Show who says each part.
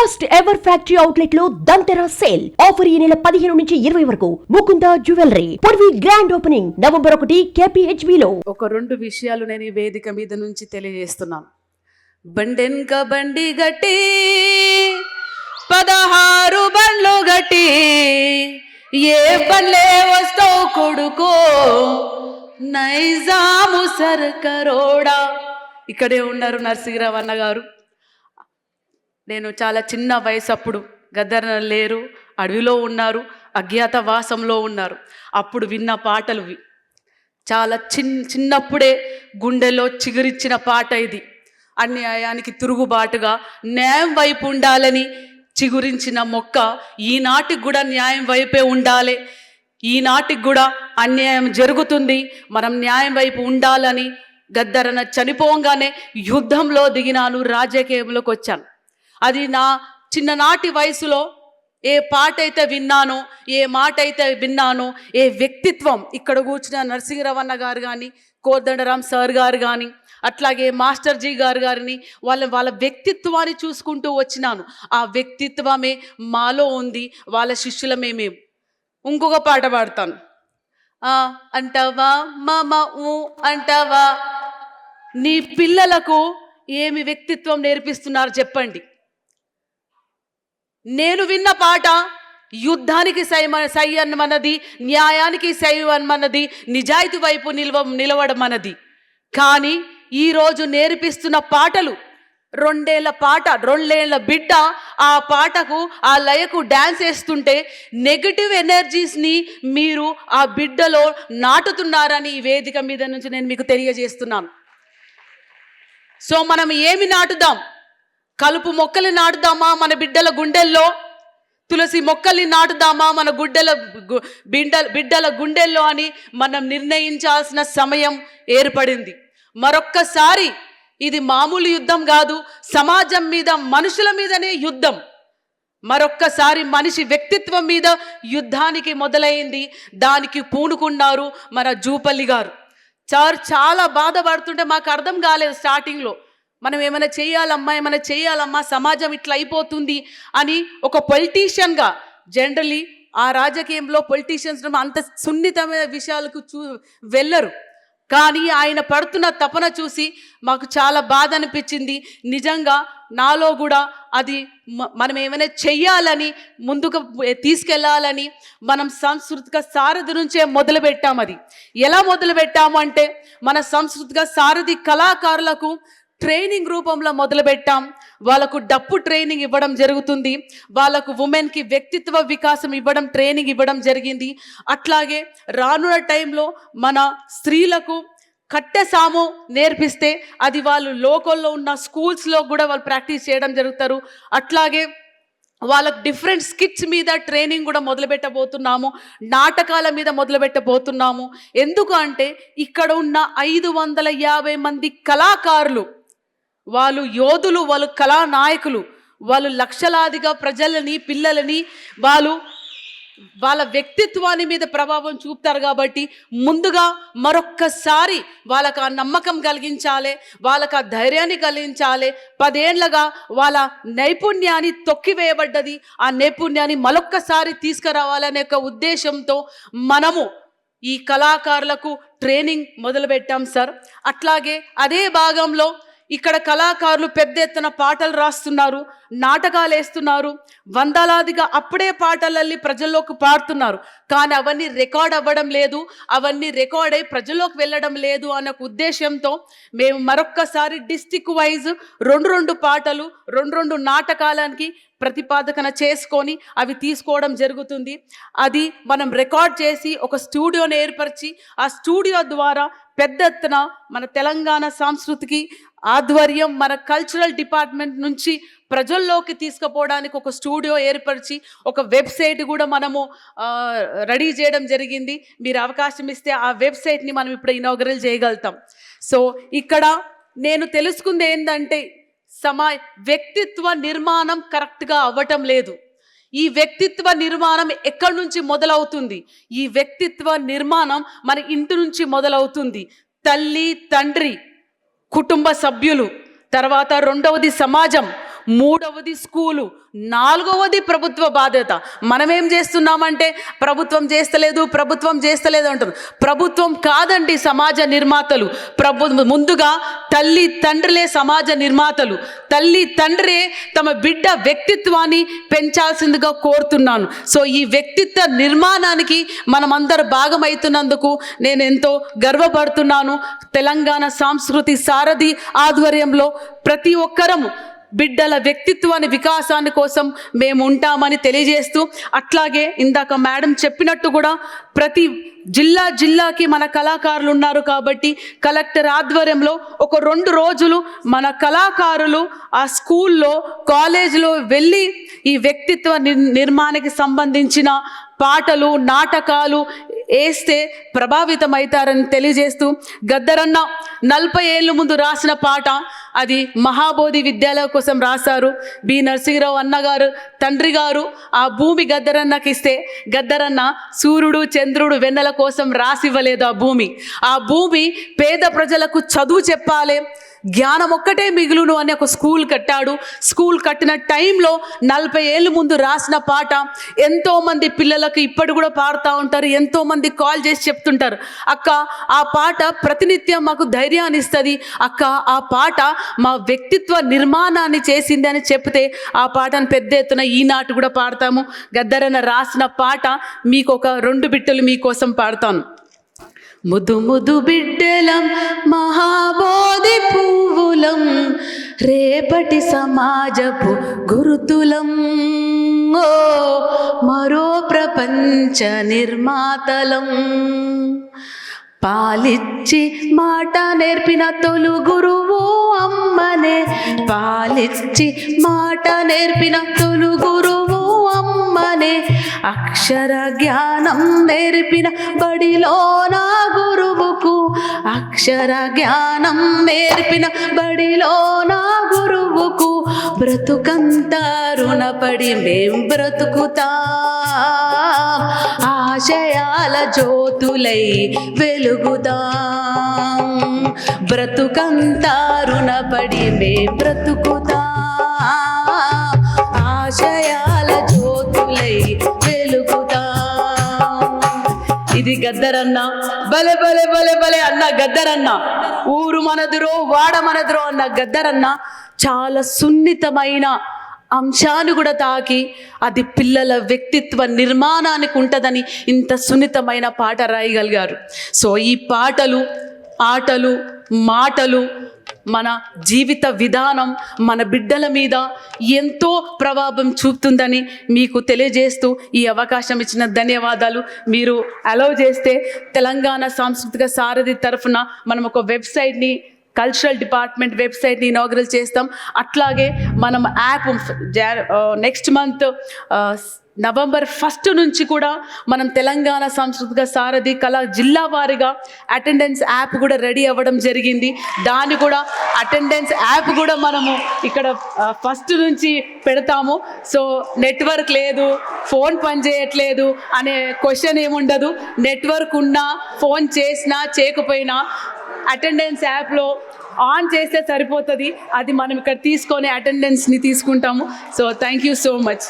Speaker 1: First ever factory అవుట్లెట్లో Dhantera sale. Offer ఈ నెల పదిహేను నుంచి ఇరవై వరకు. ముకుంద జ్యువెలరీ. పొడివి గ్రాండ్ ఓపెనింగ్ నవంబర్ ఒకటి కేపీహెచ్బి లో.
Speaker 2: ఒక రెండు విషయాలు నేను ఈ వేదిక మీద నుంచి తెలియజేస్తున్నాను. బండెన్క బండి గట్టి పదహారు బండ్లు గట్టి ఏ బండ్లే వస్తావు కొడుకో? నైజాము సర్కరోడా ఇక్కడే ఉన్నారు నరసింహరావు అన్న గారు నేను చాలా చిన్న వయసు అప్పుడు గద్దర లేరు అడవిలో ఉన్నారు అజ్ఞాతవాసంలో ఉన్నారు. అప్పుడు విన్న పాటలు చాలా చిన్ చిన్నప్పుడే గుండెలో చిగురిచ్చిన పాట ఇది. అన్యాయానికి తిరుగుబాటుగా న్యాయం వైపు ఉండాలని చిగురించిన మొక్క ఈనాటికి కూడా న్యాయం వైపే ఉండాలి. ఈనాటికి కూడా అన్యాయం జరుగుతుంది. మనం న్యాయం వైపు ఉండాలని గద్దరన చనిపోగానే యుద్ధంలో దిగినాను రాజకీయంలోకి వచ్చాను. అది నా చిన్ననాటి వయసులో ఏ పాట అయితే విన్నానో ఏ మాట అయితే విన్నానో ఏ వ్యక్తిత్వం ఇక్కడ కూర్చున్న నరసింహరావన్న గారు కానీ కోదండరామ్ సార్ గారు కానీ అట్లాగే మాస్టర్ జీ గారు గారిని వాళ్ళ వాళ్ళ వ్యక్తిత్వాన్ని చూసుకుంటూ వచ్చినాను. ఆ వ్యక్తిత్వమే మాలో ఉంది వాళ్ళ శిష్యులమే మేము. ఇంకొక పాట పాడతాను. అంటవా అంటావా మామ ఊ అంటావా? నీ పిల్లలకు ఏమి వ్యక్తిత్వం నేర్పిస్తున్నారు చెప్పండి. నేను విన్న పాట యుద్ధానికి సై సై అన్నమన్నది న్యాయానికి సై అన్నమన్నది నిజాయితీ వైపు నిలవ నిలవడమన్నది. కానీ ఈరోజు నేర్పిస్తున్న పాటలు రెండేళ్ళ పాట రెండేళ్ళ బిడ్డ ఆ పాటకు ఆ లయకు డ్యాన్స్ వేస్తుంటే నెగటివ్ ఎనర్జీస్ని మీరు ఆ బిడ్డలో నాటుతున్నారని ఈ వేదిక మీద నుంచి నేను మీకు తెలియజేస్తున్నాను. సో మనం ఏమి నాటుదాం? కలుపు మొక్కలు నాటుదామా మన బిడ్డల గుండెల్లో? తులసి మొక్కల్ని నాటుదామా మన గుడ్డల గు- బిడ్డ బిడ్డల గుండెల్లో అని మనం నిర్ణయించాల్సిన సమయం ఏర్పడింది. మరొక్కసారి ఇది మామూలు యుద్ధం కాదు సమాజం మీద మనుషుల మీదనే యుద్ధం. మరొక్కసారి మనిషి వ్యక్తిత్వం మీద యుద్ధానికి మొదలైంది దానికి పూనుకున్నారు మన జూపల్లి గారు. సార్ చాలా బాధపడుతుంటే మాకు అర్థం కాలేదు స్టార్టింగ్లో. మనం ఏమైనా చేయాలమ్మా ఏమైనా చేయాలమ్మా సమాజం ఇట్లా అయిపోతుంది అని ఒక పొలిటీషియన్గా జనరలీ ఆ రాజకీయంలో పొలిటీషియన్స్ అంత సున్నితమైన విషయాలకు చూ వెళ్ళరు. కానీ ఆయన పడుతున్న తపన చూసి మాకు చాలా బాధ అనిపించింది. నిజంగా నాలో కూడా అది మనం ఏమైనా చెయ్యాలని ముందుకు తీసుకెళ్ళాలని మనం సాంస్కృతిక సారథి నుంచే మొదలుపెట్టాం అది. ఎలా మొదలుపెట్టాము అంటే మన సాంస్కృతిక సారథి కళాకారులకు ట్రైనింగ్ రూపంలో మొదలుపెట్టాం. వాళ్ళకు డప్పు ట్రైనింగ్ ఇవ్వడం జరుగుతుంది. వాళ్ళకు ఉమెన్కి వ్యక్తిత్వ వికాసం ఇవ్వడం ట్రైనింగ్ ఇవ్వడం జరిగింది. అట్లాగే రానున్న టైంలో మన స్త్రీలకు కట్టె సాము నేర్పిస్తే అది వాళ్ళు లోకల్లో ఉన్న స్కూల్స్లో కూడా వాళ్ళు ప్రాక్టీస్ చేయడం జరుగుతారు. అట్లాగే వాళ్ళకు డిఫరెంట్ స్కిట్స్ మీద ట్రైనింగ్ కూడా మొదలుపెట్టబోతున్నాము. నాటకాల మీద మొదలుపెట్టబోతున్నాము. ఎందుకు అంటే ఇక్కడ ఉన్న ఐదు వందల యాభై మంది కళాకారులు వాళ్ళు యోధులు వాళ్ళు కళానాయకులు వాళ్ళు లక్షలాదిగా ప్రజలని పిల్లలని వాళ్ళు వాళ్ళ వ్యక్తిత్వాన్ని మీద ప్రభావం చూపుతారు కాబట్టి ముందుగా మరొక్కసారి వాళ్ళకు ఆ నమ్మకం కలిగించాలి వాళ్ళకు ఆ ధైర్యాన్ని కలిగించాలి. పదేండ్లగా వాళ్ళ నైపుణ్యాన్ని తొక్కివేయబడ్డది. ఆ నైపుణ్యాన్ని మరొక్కసారి తీసుకురావాలనే ఒక ఉద్దేశంతో మనము ఈ కళాకారులకు ట్రైనింగ్ మొదలుపెట్టాం సార్. అట్లాగే అదే భాగంలో ఇక్కడ కళాకారులు పెద్ద ఎత్తున పాటలు రాస్తున్నారు నాటకాలు వేస్తున్నారు వందలాదిగా అప్పుడే పాటలల్లి ప్రజల్లోకి పాడుతున్నారు. కానీ అవన్నీ రికార్డ్ అవ్వడం లేదు అవన్నీ రికార్డ్ అయి ప్రజల్లోకి వెళ్ళడం లేదు అన్న ఉద్దేశంతో మేము మరొక్కసారి డిస్టిక్ వైజ్ రెండు రెండు పాటలు రెండు రెండు నాటకాలకి ప్రతిపాదకన చేసుకొని అవి తీసుకోవడం జరుగుతుంది. అది మనం రికార్డ్ చేసి ఒక స్టూడియోని ఏర్పరిచి ఆ స్టూడియో ద్వారా పెద్ద ఎత్తున మన తెలంగాణ సంస్కృతికి ఆధ్వర్యం మన కల్చరల్ డిపార్ట్మెంట్ నుంచి ప్రజల్లోకి తీసుకుపోవడానికి ఒక స్టూడియో ఏర్పరిచి ఒక వెబ్సైట్ కూడా మనము రెడీ చేయడం జరిగింది. మీరు అవకాశం ఇస్తే ఆ వెబ్సైట్ని మనం ఇప్పుడు ఇనాగరల్ చేయగలుగుతాం. సో ఇక్కడ నేను తెలుసుకుంది ఏంటంటే సమా వ్యక్తిత్వ నిర్మాణం కరెక్ట్గా అవ్వటం లేదు. ఈ వ్యక్తిత్వ నిర్మాణం ఎక్కడి నుంచి మొదలవుతుంది? ఈ వ్యక్తిత్వ నిర్మాణం మన ఇంటి నుంచి మొదలవుతుంది. తల్లి తండ్రి కుటుంబ సభ్యులు తర్వాత రెండవది సమాజం. మూడవది స్కూలు నాలుగవది ప్రభుత్వ బాధ్యత. మనమేం చేస్తున్నామంటే ప్రభుత్వం చేస్తలేదు ప్రభుత్వం చేస్తలేదు అంటారు ప్రభుత్వం కాదండి సమాజ నిర్మాతలు. ప్రభు ముందుగా తల్లి తండ్రులే సమాజ నిర్మాతలు. తల్లి తండ్రే తమ బిడ్డ వ్యక్తిత్వాన్ని పెంచాల్సిందిగా కోరుతున్నాను. సో ఈ వ్యక్తిత్వ నిర్మాణానికి మనమందరు భాగమవుతున్నందుకు నేను ఎంతో గర్వపడుతున్నాను. తెలంగాణ సాంస్కృతి సారథి ఆధ్వర్యంలో ప్రతి ఒక్కరము బిడ్డల వ్యక్తిత్వాన్ని వికాసాన్ని కోసం మేము ఉంటామని తెలియజేస్తూ అట్లాగే ఇందాక మేడం చెప్పినట్టు కూడా ప్రతి జిల్లా జిల్లాకి మన కళాకారులు ఉన్నారు కాబట్టి కలెక్టర్ ఆధ్వర్యంలో ఒక రెండు రోజులు మన కళాకారులు ఆ స్కూల్లో కాలేజీలో వెళ్ళి ఈ వ్యక్తిత్వ నిర్ నిర్మాణానికి సంబంధించిన పాటలు నాటకాలు వేస్తే ప్రభావితమవుతారని తెలియజేస్తూ గద్దరన్న నలభై ఏళ్ళ ముందు రాసిన పాట అది మహాబోధి విద్యాలయ కోసం రాశారు. బి. నరసింహరావు అన్నగారు తండ్రి గారు ఆ భూమి గద్దరన్నకి ఇస్తే గద్దరన్న సూర్యుడు చంద్రుడు వెన్నెల కోసం రాసివ్వలేదు ఆ భూమి. ఆ భూమి పేద ప్రజలకు చదువు చెప్పాలి. జ్ఞానం ఒక్కటే మిగులును అని ఒక స్కూల్ కట్టాడు. స్కూల్ కట్టిన టైంలో నలభై ఏళ్ళ ముందు రాసిన పాట ఎంతో మంది పిల్లలకు ఇప్పటి కూడా పాడుతూ ఉంటారు ఎంతో మంది కాల్ చేసి చెప్తుంటారు. అక్క ఆ పాట ప్రతినిత్యం మాకు ధైర్యాన్ని ఇస్తుంది. అక్క ఆ పాట మా వ్యక్తిత్వ నిర్మాణాన్ని చేసింది అని చెప్తే ఆ పాటను పెద్ద ఎత్తున ఈనాటి కూడా పాడతాము. గద్దరన్న రాసిన పాట మీకు ఒక రెండు బిట్టలు మీకోసం పాడతాను. ముదు ముదు బిడ్డలం మహాబోధి పువ్వులం రేపటి సమాజపు గురుతులం. ఓ మరో ప్రపంచ నిర్మాతలం. పాలిచ్చి మాట నేర్పిన తొలు గురువు అమ్మనే. పాలిచ్చి మాట నేర్పిన తొలు గురువు అమ్మనే అక్షర జ్ఞానం నేర్పిన బడిలో నా గురువుకు. అక్షర జ్ఞానం నేర్పిన బడిలో నా గురువుకు. బ్రతుకంతా రుణపడి మేం బ్రతుకుతా. ఆశయాల జ్యోతులై వెలుగుదాం బ్రతుకంతా రుణపడి మే బ్రతుకుతా. గద్దరన్న? బలే బలే బలే బలే అన్న గద్దరన్న. ఊరు మనదురో వాడ మనదురో అన్న గద్దరన్న. చాలా సున్నితమైన అంశాన్ని కూడా తాకి అది పిల్లల వ్యక్తిత్వ నిర్మాణానికి ఉంటుందని ఇంత సున్నితమైన పాట రాయగలిగారు. సో ఈ పాటలు ఆటలు మాటలు మన జీవిత విధానం మన బిడ్డల మీద ఎంతో ప్రభావం చూపుతుందని మీకు తెలియజేస్తూ ఈ అవకాశం ఇచ్చిన ధన్యవాదాలు. మీరు అలౌ చేస్తే తెలంగాణ సాంస్కృతిక సారథి తరఫున మనం ఒక వెబ్సైట్ని కల్చరల్ డిపార్ట్మెంట్ వెబ్సైట్ని ఇనాగ్రల్ చేస్తాం. అట్లాగే మనం app next month November first నుంచి కూడా మనం తెలంగాణ సాంస్కృతిక సారథి కళ జిల్లా వారిగా అటెండెన్స్ యాప్ కూడా రెడీ అవ్వడం జరిగింది. దాన్ని కూడా అటెండెన్స్ యాప్ కూడా మనము ఇక్కడ uh, ఫస్ట్ నుంచి పెడతాము. సో నెట్వర్క్ లేదు ఫోన్ పనిచేయట్లేదు అనే క్వశ్చన్ ఏముండదు. నెట్వర్క్ ఉన్నా ఫోన్ చేసినా చేయకపోయినా అటెండెన్స్ యాప్లో ఆన్ చేస్తే సరిపోతుంది. అది మనం ఇక్కడ తీసుకొని అటెండెన్స్ని తీసుకుంటాము. So thank you so much